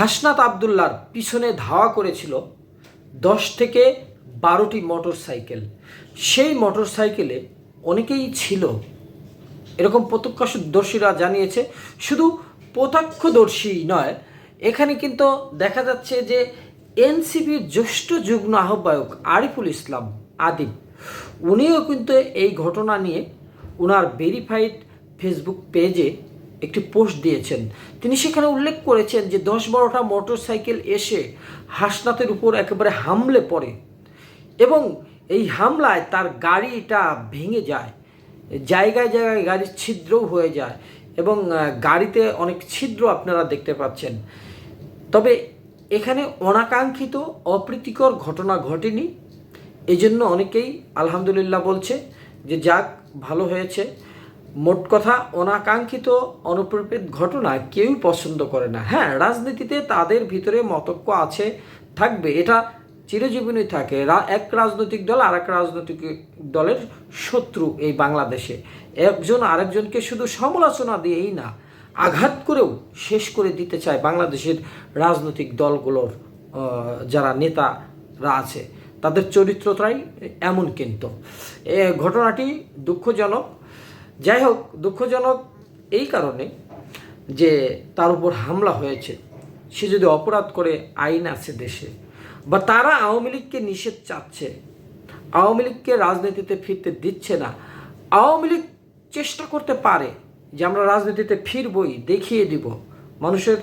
হাসনাত আবদুল্লার পিছনে ধাওয়া করেছিল দশ থেকে বারোটি মোটর সাইকেল সেই মোটর সাইকেলে অনেকেই ছিল। এরকম প্রত্যক্ষদর্শীরা জানিয়েছে, শুধু প্রত্যক্ষদর্শী নয়, এখানে কিন্তু দেখা যাচ্ছে যে এনসিপির জ্যেষ্ঠ যুগ্ম আহ্বায়ক আরিফুল ইসলাম আদিব উনিও কিন্তু এই ঘটনা নিয়ে ওনার ভেরিফাইড ফেসবুক পেজে একটি পোস্ট দিয়েছেন। তিনি সেখানে উল্লেখ করেছেন যে দশ বারোটা মোটর সাইকেল এসে হাসনাতের উপর একেবারে হামলে পড়ে এবং এই হামলায় তার গাড়িটা ভেঙে যায়। জায়গায় জায়গায় গাড়ির ছিদ্রও হয়ে যায় এবং গাড়িতে অনেক ছিদ্র আপনারা দেখতে পাচ্ছেন। তবে এখানে অনাকাঙ্ক্ষিত অপ্রীতিকর ঘটনা ঘটেনি। এই জন্য অনেকেই আলহামদুলিল্লাহ বলছে যে যাক, ভালো হয়েছে। মোট কথা অনাকাঙ্ক্ষিত অনুপ্রীত ঘটনা কেউই পছন্দ করে না। হ্যাঁ রাজনীতিতে তাদের ভিতরে মতক্য আছে, থাকবে। এটা চিরজীবনই থাকে। এক রাজনৈতিক দল আর এক রাজনৈতিক দলের শত্রু এই বাংলাদেশে। একজন আরেকজনকে শুধু সমালোচনা দিয়েই না, আঘাত করেও শেষ করে দিতে চায় বাংলাদেশের রাজনৈতিক দলগুলোর যারা নেতারা আছে। তাদের চরিত্রটাই এমন কিন্তু। এ ঘটনাটি দুঃখজনক। যাই হোক দুঃখজনক এই কারণে যে তার উপর হামলা হয়েছে। সে যদি অপরাধ করে, আইন আছে দেশে। বা তারা আওয়ামী লীগকে নিষেধ চাচ্ছে, আওয়ামী লীগকে রাজনীতিতে ফিরতে দিচ্ছে না, আওয়ামী লীগ চেষ্টা করতে পারে যে আমরা রাজনীতিতে ফিরবই, দেখিয়ে দিব। মানুষের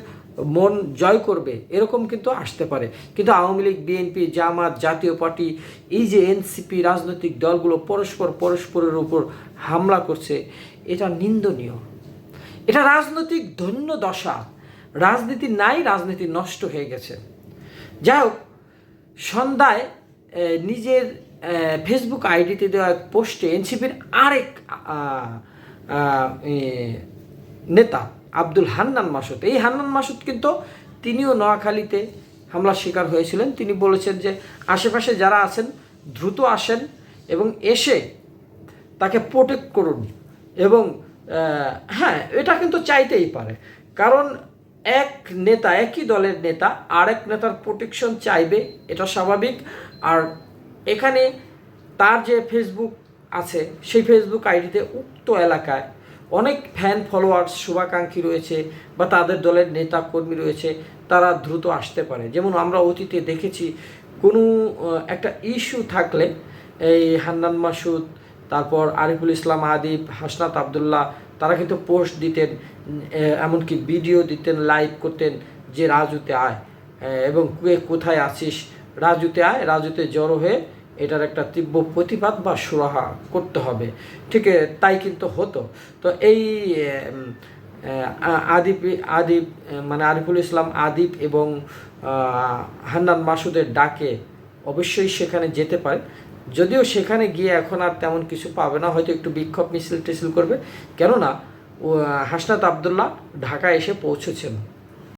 মন জয় করবে, এরকম কিন্তু আসতে পারে। কিন্তু আওয়ামী লীগ বিএনপি জামাত, জাতীয় পার্টি, এই যে এনসিপি রাজনৈতিক দলগুলো পরস্পর পরস্পরের উপর হামলা করছে, এটা নিন্দনীয়। এটা রাজনৈতিক ধন্য দশা। রাজনীতি নাই, রাজনীতি নষ্ট হয়ে গেছে। যাই হোক, সন্ধ্যায় নিজের ফেসবুক আইডিতে দেওয়া এক পোস্টে এনসিপির আরেক নেতা আব্দুল হান্নান মাসুদ। এই হান্নান মাসুদ কিন্তু তিনিও নোয়াখালীতে হামলার শিকার হয়েছিলেন। তিনি বলেছেন যে আশেপাশে যারা আছেন, দ্রুত আসেন এবং এসে তাকে প্রোটেক্ট করুন এবং হ্যাঁ এটা কিন্তু চাইতেই পারে। কারণ এক নেতা, একই দলের নেতা আরেক নেতার প্রোটেকশন চাইবে, এটা স্বাভাবিক। আর এখানে তার যে ফেসবুক আছে, সেই ফেসবুক আইডিতে উক্ত এলাকায় অনেক ফ্যান ফলোয়ার্স শুভাকাঙ্ক্ষী রয়েছে বা তাদের দলের নেতা কর্মী রয়েছে, তারা দ্রুত আসতে পারে। যেমন আমরা অতীতে দেখেছি, কোনো একটা ইস্যু থাকলে এই হান্নান মাসুদ, তারপর আরিফুল ইসলাম আদিব, হাসনাত আবদুল্লাহ, তারা কিন্তু পোস্ট দিতেন এমনকি ভিডিও দিতেন লাইভ করতেন যে রাজুতে আয় এবং কোথায় আছিস? রাজুতে আয়, রাজুতে জড়ো হয়ে এটার একটা তীব্র প্রতিবাদ বা সুরাহা করতে হবে। ঠিক তাই কিন্তু হতো। তো এই আহ, আদিপ মানে আরিফুল ইসলাম আদিপ এবং হান্নান মাসুদের ডাকে অবশ্যই সেখানে যেতে পারে। যদিও সেখানে গিয়ে এখন আর তেমন কিছু পাবে না হয়তো একটু বিক্ষোভ মিছিল টিছিল করবে। কেননা হাসনাত আবদুল্লাহ ঢাকা এসে পৌঁছেছেন।